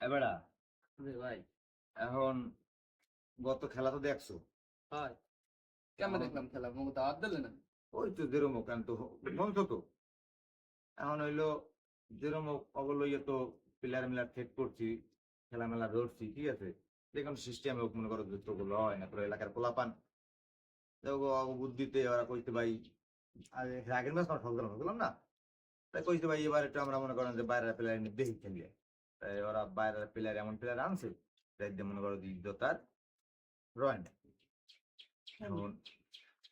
এবারা ভাই। এখন গত খেলা তো দেখছ? হয়। কেমন দেখলাম খেলা? মুখ দাওয়াত দিলে না? ওই তো যেরম কেন তো বলছো তো। এখন হইল যেরম অবলইয়ে তো প্লেয়ার মিলার ঠিক করছি খেলা মেলা ধরছি ঠিক আছে? দেখুন সিস্টেম হোক মনে করো যুদ্ধগুলো হয় না এলাকার পোলাপান। বুদ্ধিতে ওরা কইতে ভাই আর আগের ম্যাচ আমার ঠকলাম না। তাই কইতে ভাই এবার একটু আমরা মনে করেন যে বাইরের প্লেয়ার নিয়ে দেখি খেলিয়ে ওরা বাইরের প্লেয়ার এমন প্লেয়ার আনছে দিয়ে মনে করো যুদ্ধ তার রয় না এখন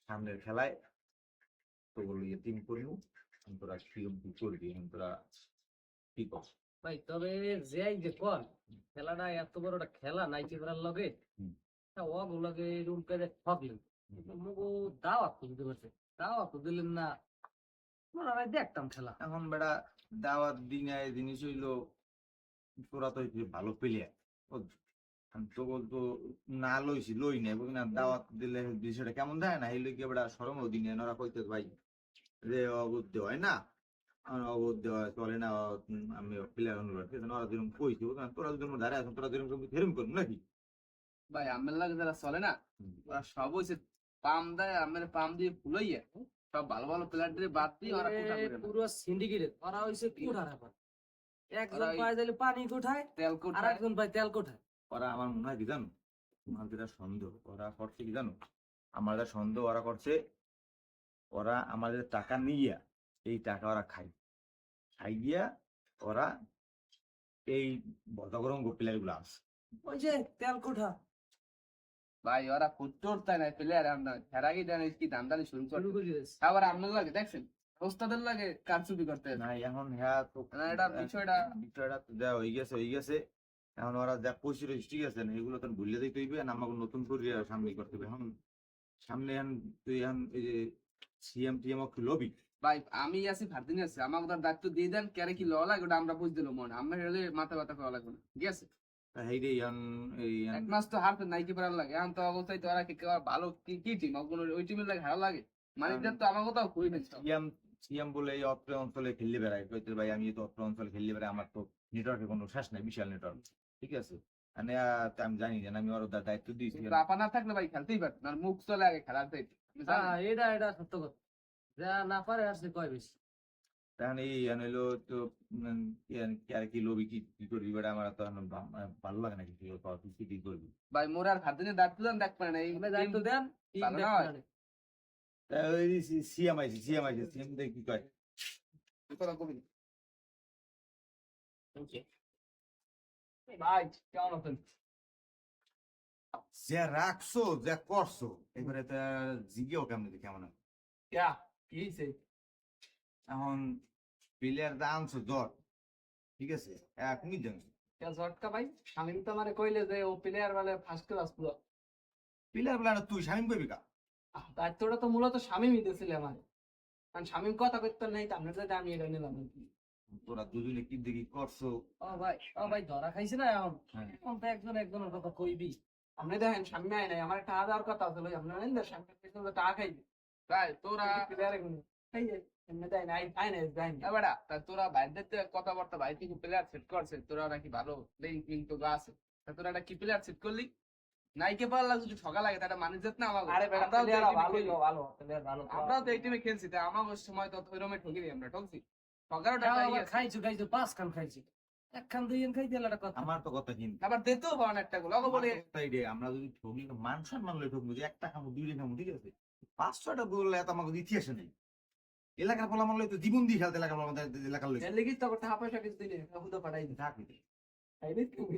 সামনের খেলায় তোগুলো ইয়ে টিম করিও তোরা কি করবি তোরা কি কর ভাই তবে যে যে কর খেলাটা এত বড় একটা খেলা নাইটি করার লগে। তা ওক লগে রুম পেরে ঠকলেন মুগো দাওয়াত তো দিতে পারছে দাওয়াত তো দিলেন না। মনে হয় দেখতাম খেলা। এখন বেটা দাওয়াত দিনে জিনিস হইল তোরা তো ভালো প্লেয়ার তো বলতো না লইছি লই নাই বুঝলি না দাওয়াত দিলে বিষয়টা কেমন দেয় না? এই লইকে বেটা সরম দিনে ওরা কইতে ভাই যে অবুদ্ধ হয় না? অবুদ্ধ হয় চলে না আমি প্লেয়ার অনুরোধ ওরা যেরকম কইছি বুঝলি না তোরা যদি ধারে আছেন তোরা যেরকম ফেরম করব নাকি? ভাই আমের লাগে যারা চলে না ওরা সব হইছে পাম দেয় আমের পাম দিয়ে ফুলাইয়া সব ভালো ভালো প্লেয়ার দিয়ে বাদ দিয়ে ওরা পুরো সিন্ডিকেটের ওরা হইছে কোঠার একজন পায় পানি কোঠায় তেল আর একজন পায় তেল কোঠায়। ওরা আমার মনে হয় কি জানো? যেটা সন্দেহ। ওরা করছে কি জানো? আমার সন্দেহ ওরা করছে ওরা আমাদের টাকা নিয়ে এই টাকা ওরা খাই খাই গিয়া ওরা এই বদগরঙ্গ প্লেয়ারগুলো ওই যে তেল কোঠা। ভাই ওরা ফুটটোর তাই না? প্লেয়ার আমরা এর আগে কি দান্দালি শুরু করে আবার দেখছেন? ওস্তাদের লাগে কারচুপি করতে। না এখন হ্যাঁ তো না, এটা বিষয়টা- বিষয়টা যা হয়ে গেছে হয়ে গেছে। এখন ওরা যা পয়সা রয়েছে ঠিক আছে না এগুলো তো ভুলে দিতে হইবে না আমাকে নতুন করে সামনে করতে হবে। এখন সামনে এখন তুই এখন এই যে সিএম টিএম লবি ভাই আমি আছি ভারদিন আছি। আমাকে তার দায়িত্ব দিয়ে দেন কেরে কি লওয়া লাগে ওটা আমরা বুঝ দিল মনে আমরা হেলে মাথা ব্যথা করা লাগবে না ঠিক আছে? হেইরে এখন এই এক মাস তো হারতে নাইকি পারার লাগে। এখন তো অবস্থায় তো ওরা কি কেউ ভালো কি কি টিম ওই টিমের লাগে হারা লাগে। মানিকদের তো আমার কথাও কই না সিএম সিএম বলে এই অত্র অঞ্চলে খেললে বেড়ায়। কইতে ভাই আমি তো অত্র অঞ্চলে খেললে বেড়াই আমার তো নেটওয়ার্কের কোনো শেষ নাই বিশাল নেটওয়ার্ক। ঠিক আছে? মানে আমি জানি না আমি ওর দায়িত্ব দিয়েছি। আপা না থাকলে ভাই খেলতেই পারত না মুখ চলে আগে খেলার দায়িত্ব? হ্যাঁ এটা এটা সত্য কথা। যা না পারে আর কয় বেশি। তখন এই আনলো তো আর- কি লবি কি কি করবি বেড়া আমার তো মানে ভালো লাগে না তুই কি কি করবি? ভাই মোর আর ভারদিনের দায়িত্ব দেন দেখ পারে না এই দায়িত্ব দেন সিএম আইছে সিএম আইছে সিএম দেখি কি কয় যে রাখছো যে করছ এবারে তা কেমন দেখি এখন প্লেয়ার দা আনছো জ্বর ঠিক আছে এক মিনিট জানছো কে ঝটকা ভাই শামিম তো আমারে কইলে যে ও প্লেয়ার বলে ফার্স্ট ক্লাস পুরো প্লেয়ার বলে তুই শামিম কইবি কা দায়িত্বটা তো মূলত শামিমই দিয়েছিল আমার কারণ শামিম কথা করতে নাই তো আপনার সাথে আমি এটা নিলাম আর কি। তোরা দুজনে কি দেখি করছ? ও ভাই ও ভাই ধরা খাইছে না এখন? হ্যাঁ। এখন তো একজন একজনের কথা কইবি। আপনি দেখেন আয় নাই আমার দেওয়ার কথা ছিল আপনি জানেন না শামিম পেছনে টাকা খাইবে। তাই তোরা তোরা বাইরের কথাবার্তা বাইরে থেকে প্লেয়ার সেট করছে তোরা নাকি ভালো লিঙ্ক তো আছে। তোরা একটা কি প্লেয়ার সেট করলি? নাইকে পারলা যদি ঠকা লাগে তাহলে মানুষ যেত না আমার আরে ভালো ভালো ভালো আমরাও তো এই টিমে খেলছি তাই আমার সময় তো ওই রকমই ঠকি আমরা ঠকছি ঠকারও টাকা খাইছো খাইছো পাঁচ খান খাইছো। এক খান দুই খান খাইতে একটা কথা। আমার তো কথা কিন্তু আবার দিতেও পারেন একটা গুলো। ওকে বলে তাই রে আমরা যদি ঠকি মান সম্মান লই ঠকবো যে একটা খামো দুইটা খামো ঠিক আছে? পাঁচ ছয়টা গোল এত আমাকে ইতিহাসে নেই। এলাকার বলা মানলে তো জীবন দিয়ে খেলতে এলাকার বলা এলাকার লই এর লিগিস তো টাকা পয়সা কিছু দিলে হুদো পাঠাই দিই। থাকবি খাইবে তুমি।